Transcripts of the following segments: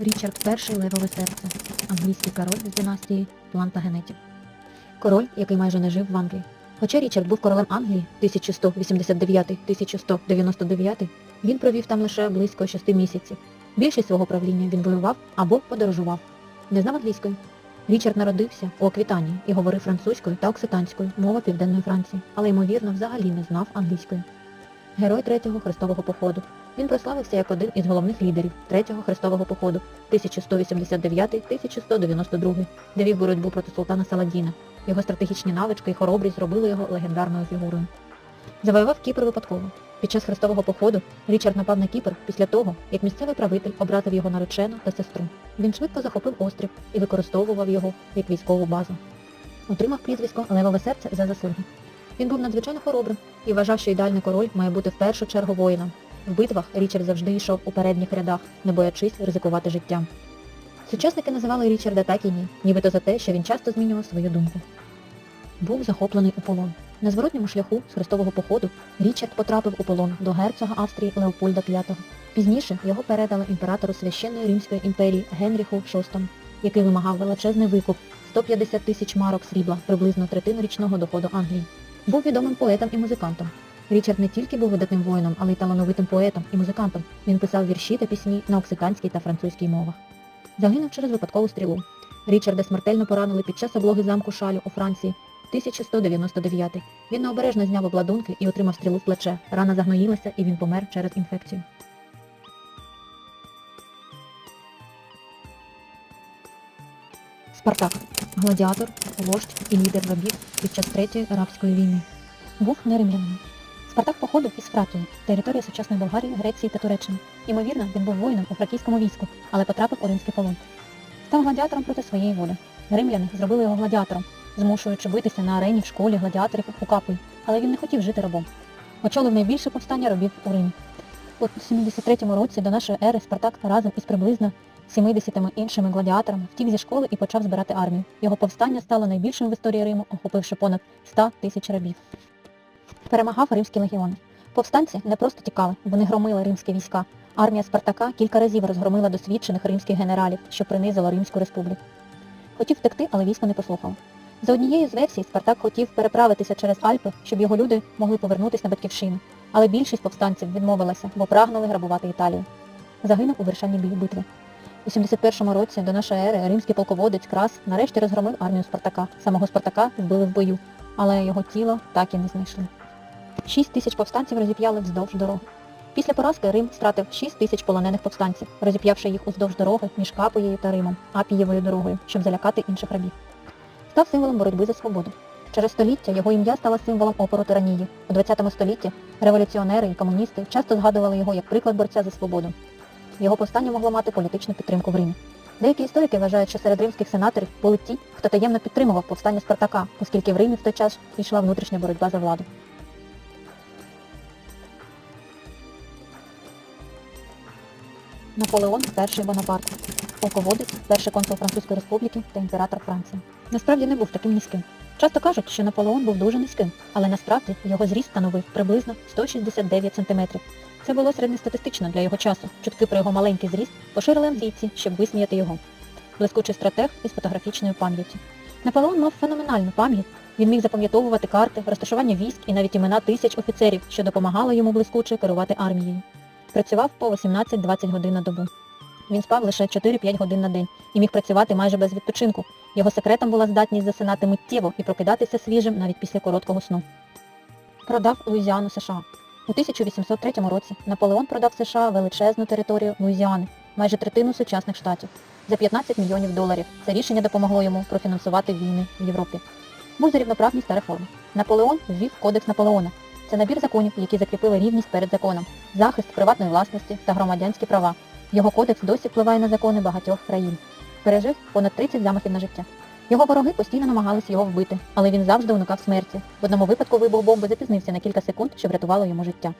Річард І левове серце, англійський король з династії Плантагенетів. Король, який майже не жив в Англії. Хоча Річард був королем Англії 1189-1199, він провів там лише близько 6 місяців. Більшість свого правління він воював або подорожував. Не знав англійської. Річард народився у Аквітанії і говорив французькою та окситанською, мова Південної Франції, але ймовірно взагалі не знав англійської. Герой третього хрестового походу. Він прославився як один із головних лідерів третього хрестового походу 1189-1192, де вів боротьбу проти султана Саладіна. Його стратегічні навички і хоробрість зробили його легендарною фігурою. Завоював Кіпр випадково. Під час хрестового походу Річард напав на Кіпр після того, як місцевий правитель образив його наречену та сестру. Він швидко захопив острів і використовував його як військову базу. Отримав прізвисько Левове серце за заслуги. Він був надзвичайно хоробрим і вважав, що ідеальний король має бути в першу чергу воїном. В битвах Річард завжди йшов у передніх рядах, не боячись ризикувати життям. Сучасники називали Річарда так і ні, нібито за те, що він часто змінював свою думку. Був захоплений у полон. На зворотньому шляху з хрестового походу Річард потрапив у полон до герцога Австрії Леопольда V. Пізніше його передали імператору священної Римської імперії Генріху VI, який вимагав величезний викуп 150 тисяч марок срібла, приблизно третину річного доходу Англії. Був відомим поетом і музикантом. Річард не тільки був видатним воїном, але й талановитим поетом і музикантом. Він писав вірші та пісні на оксиканській та французькій мовах. Загинув через випадкову стрілу. Річарда смертельно поранили під час облоги замку Шалю у Франції 1199. Він необережно зняв обладунки і отримав стрілу в плече. Рана загноїлася і він помер через інфекцію. Спартак гладіатор, вождь і лідер рабів під час Третьої арабської війни. Був не римлянином. Спартак походив із Фракії, території сучасної Болгарії, Греції та Туреччини. Ймовірно, він був воїном у фракійському війську, але потрапив у римський полон. Став гладіатором проти своєї волі. Римляни зробили його гладіатором, змушуючи битися на арені в школі гладіаторів у Капуї, але він не хотів жити рабом. Очолив найбільше повстання робів у Римі. У 73-му році до нашої ери Спартак разом із приблизно 70 іншими гладіаторами втік зі школи і почав збирати армію. Його повстання стало найбільшим в історії Риму, охопивши понад 100 тисяч рабів. Перемагав римські легіони. Повстанці не просто тікали, вони громили римські війська. Армія Спартака кілька разів розгромила досвідчених римських генералів, що принизило Римську республіку. Хотів втекти, але військо не послухало. За однією з версій, Спартак хотів переправитися через Альпи, щоб його люди могли повернутися на батьківщину. Але більшість повстанців відмовилася, бо прагнули грабувати Італію. Загинув у вирішальній бій- битві. У 71-му році до нашої ери римський полководець Крас нарешті розгромив армію Спартака. Самого Спартака вбили в бою, але його тіло так і не знайшли. Шість тисяч повстанців розіп'яли вздовж дороги. Після поразки Рим стратив 6 тисяч полонених повстанців, розіп'явши їх уздовж дороги між Капоєю та Римом, Апієвою дорогою, щоб залякати інших рабів. Став символом боротьби за свободу. Через століття його ім'я стало символом опору тиранії. У 20 столітті революціонери і комуністи часто згадували його як приклад борця за свободу. Його повстання могло мати політичну підтримку в Римі. Деякі історики вважають, що серед римських сенаторів були ті, хто таємно підтримував повстання Спартака, оскільки в Римі в той час йшла внутрішня боротьба за владу. Наполеон І Бонапарт, полководець, перший консул Французької республіки та імператор Франції. Насправді не був таким низьким. Часто кажуть, що Наполеон був дуже низьким, але насправді його зріст становив приблизно 169 см. Це було середньостатистично для його часу. Чутки про його маленький зріст поширили англійці, щоб висміяти його. Блискучий стратег із фотографічною пам'яттю. Наполеон мав феноменальну пам'ять. Він міг запам'ятовувати карти, розташування військ і навіть імена тисяч офіцерів, що допомагало йому блискуче керувати армією. Працював по 18-20 годин на добу. Він спав лише 4-5 годин на день і міг працювати майже без відпочинку. Його секретом була здатність засинати миттєво і прокидатися свіжим навіть після короткого сну. Продав Луїзіану США. У 1803 році Наполеон продав США величезну територію Луїзіани, майже третину сучасних штатів, за 15 мільйонів доларів. Це рішення допомогло йому профінансувати війни в Європі. Був за рівноправність та реформи. Наполеон ввів Кодекс Наполеона. Це набір законів, які закріпили рівність перед законом, захист приватної власності та громадянські права. Його кодекс досі впливає на закони багатьох країн. Пережив понад 30 замахів на життя. Його вороги постійно намагались його вбити, але він завжди уникав смерті. В одному випадку вибух бомби запізнився на кілька секунд, що врятувало йому життя.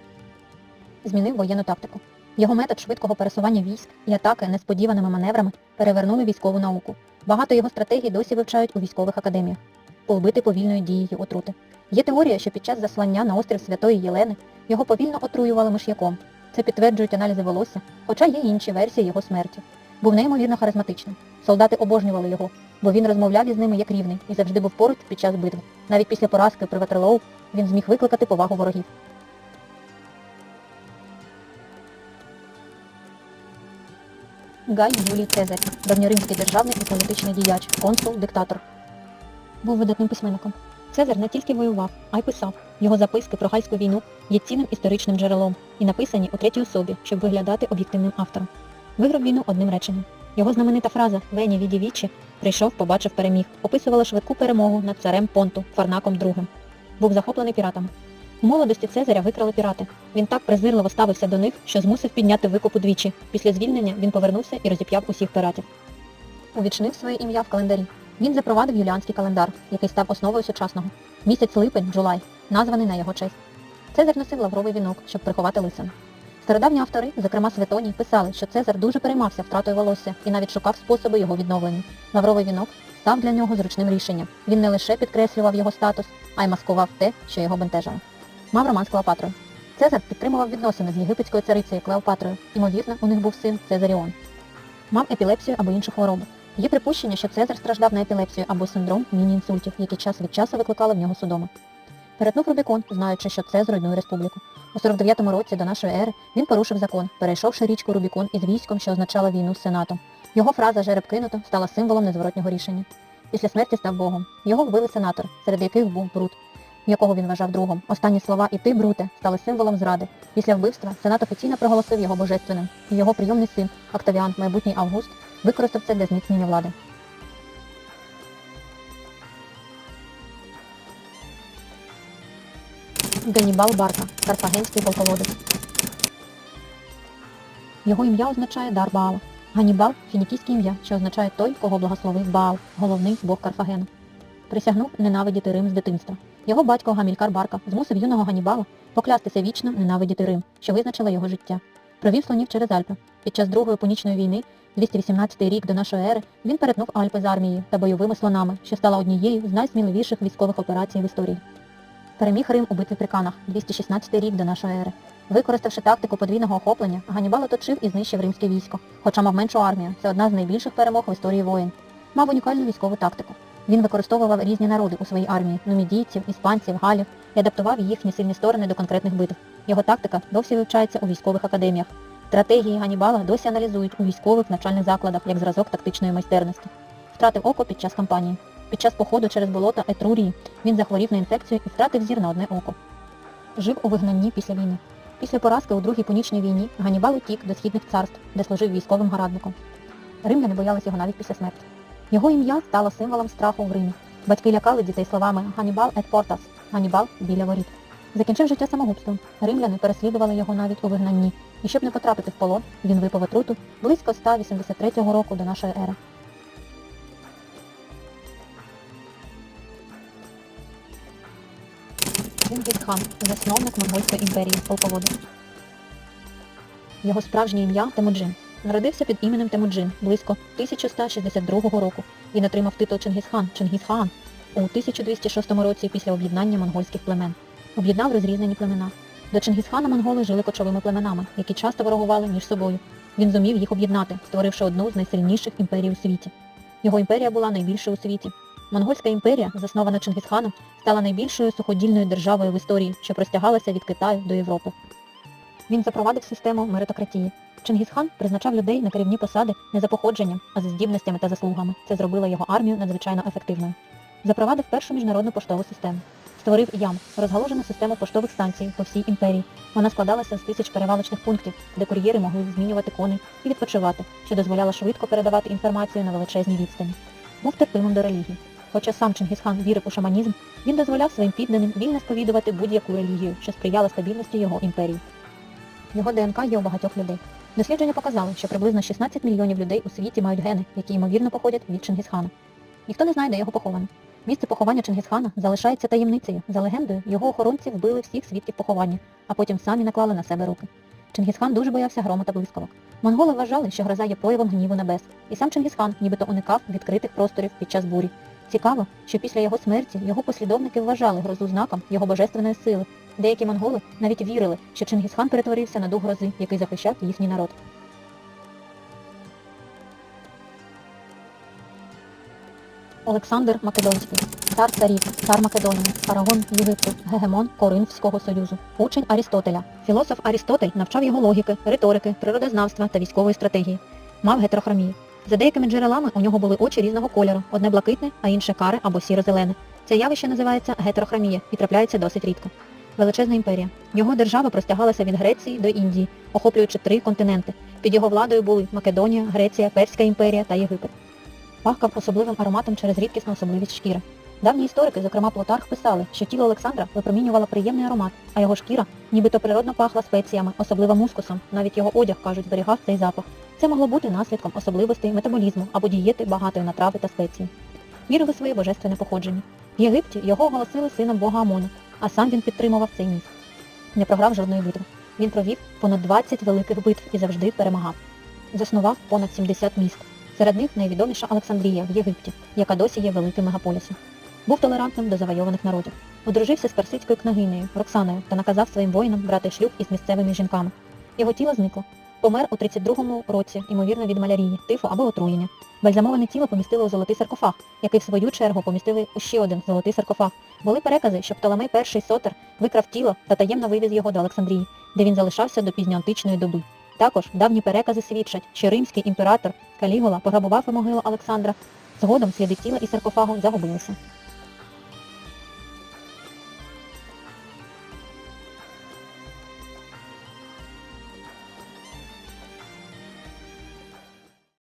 Змінив воєнну тактику. Його метод швидкого пересування військ і атаки несподіваними маневрами перевернули військову науку. Багато його стратегій досі вивчають у військових академіях. Повбити повільною дією отрути. Є теорія, що під час заслання на острів Святої Єлени його повільно отруювали миш'яком. Це підтверджують аналізи волосся, хоча є інші версії його смерті. Був неймовірно харизматичним. Солдати обожнювали його, бо він розмовляв із ними як рівний і завжди був поруч під час битви. Навіть після поразки при Ватерлоу він зміг викликати повагу ворогів. Гай Юлій Цезарь, давньоримський державний і політичний діяч, консул, диктатор. Був видатним письменником. Цезар не тільки воював, а й писав. Його записки про гальську війну є цінним історичним джерелом і написані у третій особі, щоб виглядати об'єктивним автором. Виграв війну одним реченням. Його знаменита фраза Вені віді вічі прийшов, побачив, переміг, описувала швидку перемогу над царем Понту, Фарнаком II. Був захоплений піратами. У молодості Цезаря викрали пірати. Він так презирливо ставився до них, що змусив підняти викуп удвічі. Після звільнення він повернувся і розіп'яв усіх піратів. Увічнив своє ім'я в календарі. Він запровадив юліанський календар, який став основою сучасного. Місяць липень, Джулай, названий на його честь. Цезар носив лавровий вінок, щоб приховати лисину. Стародавні автори, зокрема Светоній, писали, що Цезар дуже переймався втратою волосся і навіть шукав способи його відновлення. Лавровий вінок став для нього зручним рішенням. Він не лише підкреслював його статус, а й маскував те, що його бентежило. Мав роман з Клеопатрою. Цезар підтримував відносини з єгипетською царицею Клеопатрою. Ймовірно, у них був син Цезаріон. Мав епілепсію або іншу хворобу. Є припущення, що Цезар страждав на епілепсію або синдром міні-інсультів, які час від часу викликали в нього судоми. Перетнув Рубікон, знаючи, що це зруйнує республіку. У 49-му році до нашої ери він порушив закон, перейшовши річку Рубікон із військом, що означало війну з Сенатом. Його фраза «жереб кинуто» стала символом незворотнього рішення. Після смерті став Богом. Його вбили сенатор, серед яких був Брут, якого він вважав другом. Останні слова «І ти, Бруте» стали символом зради. Після вбивства Сенат офіційно проголосив його божественним, і його прийомний син Октавіан, майбутній Август, використав це для зміцнення влади. Ганнібал Барка, карфагенський полководець. Його ім'я означає дар Баала. Ганнібал фінікійське ім'я, що означає той, кого благословив Баал, головний бог Карфагену. Присягнув ненавидіти Рим з дитинства. Його батько Гамількар Барка змусив юного Ганнібала поклястися вічно ненавидіти Рим, що визначило його життя. Провів слонів через Альпи. Під час Другої пунічної війни, 218 рік до нашої ери, він перетнув Альпи з армією та бойовими слонами, що стала однією з найсміливіших військових операцій в історії. Переміг Рим у битві при Канах, 216 рік до нашої ери. Використавши тактику подвійного охоплення, Ганнібал оточив і знищив римське військо, хоча мав меншу армію. Це одна з найбільших перемог в історії воїн. Мав унікальну військову тактику. Він використовував різні народи у своїй армії нумідійців, іспанців, галів і адаптував їхні сильні сторони до конкретних битв. Його тактика досі вивчається у військових академіях. Стратегії Ганнібала досі аналізують у військових навчальних закладах як зразок тактичної майстерності. Втратив око під час кампанії. Під час походу через болота Етрурії він захворів на інфекцію і втратив зір на одне око. Жив у вигнанні після війни. Після поразки у Другій Пунічній війні Ганнібал утік до східних царств, де служив військовим гарадником. Римляни боялись його навіть після смерті. Його ім'я стало символом страху в Римі. Батьки лякали дітей словами «Ганнібал ет портас» Ганнібал біля воріт. Закінчив життя самогубством. Римляни переслідували його навіть у вигнанні. І щоб не потрапити в полон, він випив отруту близько 183 року до нашої ери. Чингis-хан, засновник Монгольської імперії, полководець. Його справжнє ім'я Темуджин. Народився під іменем Темуджин близько 1162 року. Він отримав титул Чингісхан Чингісхан у 1206 році після об'єднання монгольських племен. Об'єднав розрізнені племена. До Чингісхана монголи жили кочовими племенами, які часто ворогували між собою. Він зумів їх об'єднати, створивши одну з найсильніших імперій у світі. Його імперія була найбільшою у світі. Монгольська імперія, заснована Чингісханом, стала найбільшою суходільною державою в історії, що простягалася від Китаю до Європи. Він запровадив систему меритократії. Чингісхан призначав людей на керівні посади не за походженням, а за здібностями та заслугами. Це зробило його армію надзвичайно ефективною. Запровадив першу міжнародну поштову систему. Створив ям, розгалужену систему поштових станцій по всій імперії. Вона складалася з тисяч перевалочних пунктів, де кур'єри могли змінювати коней і відпочивати, що дозволяло швидко передавати інформацію на величезній відстані. Був терпимим до релігії. Хоча сам Чингісхан вірив у шаманізм, він дозволяв своїм підданим вільно сповідувати будь-яку релігію, що сприяла стабільності його імперії. Його ДНК є у багатьох людей. Дослідження показали, що приблизно 16 мільйонів людей у світі мають гени, які ймовірно походять від Чингісхана. Ніхто не знає, де його поховано. Місце поховання Чингісхана залишається таємницею. За легендою, його охоронці вбили всіх свідків поховання, а потім самі наклали на себе руки. Чингісхан дуже боявся грому та блискавок. Монголи вважали, що гроза є проявом гніву небес, і сам Чингісхан нібито уникав відкритих просторів під час бурі. Цікаво, що після його смерті його послідовники вважали грозу знаком його божественної сили. Деякі монголи навіть вірили, що Чингісхан перетворився на дух грози, який захищав їхній народ. Олександр Македонський, цар царів, цар Македонії, фараон Єгипту, гегемон Коринфського союзу, учень Арістотеля. Філософ Арістотель навчав його логіки, риторики, природознавства та військової стратегії. Мав гетерохромію. За деякими джерелами у нього були очі різного кольору, одне блакитне, а інше каре або сіро-зелене. Це явище називається гетерохромія і трапляється досить рідко. Величезна імперія. Його держава простягалася від Греції до Індії, охоплюючи три континенти. Під його владою були Македонія, Греція, Перська імперія та Єгипет. Пахкав особливим ароматом через рідкісну особливість шкіри. Давні історики, зокрема Плутарх, писали, що тіло Олександра випромінювало приємний аромат, а його шкіра нібито природно пахла спеціями, особливо мускусом. Навіть його одяг, кажуть, зберігав цей запах. Це могло бути наслідком особливостей метаболізму або дієти багатої на трави та спеції. Вірили своє божественне походження. В Єгипті його оголосили сином бога Амона, а сам він підтримував цей міф. Не програв жодної битви. Він провів понад 20 великих битв і завжди перемагав. Заснував понад 70 міст. Серед них найвідоміша Олександрія в Єгипті, яка досі є великим мегаполісом. Був толерантним до завойованих народів. Одружився з персидською княгинею Роксаною та наказав своїм воїнам брати шлюб із місцевими жінками. Його тіло зникло. Помер у 32-му році, ймовірно, від малярії, тифу або отруєння. Бальзамоване тіло помістили у золотий саркофаг, який в свою чергу помістили у ще один золотий саркофаг. Були перекази, що Птоломей І Сотер викрав тіло та таємно вивіз його до Олександрії, де він залишався до пізньоантичної доби. Також давні перекази свідчать, що римський імператор Калігола пограбував і могилу Олександра. Згодом сліди тіла і саркофагу загубилися.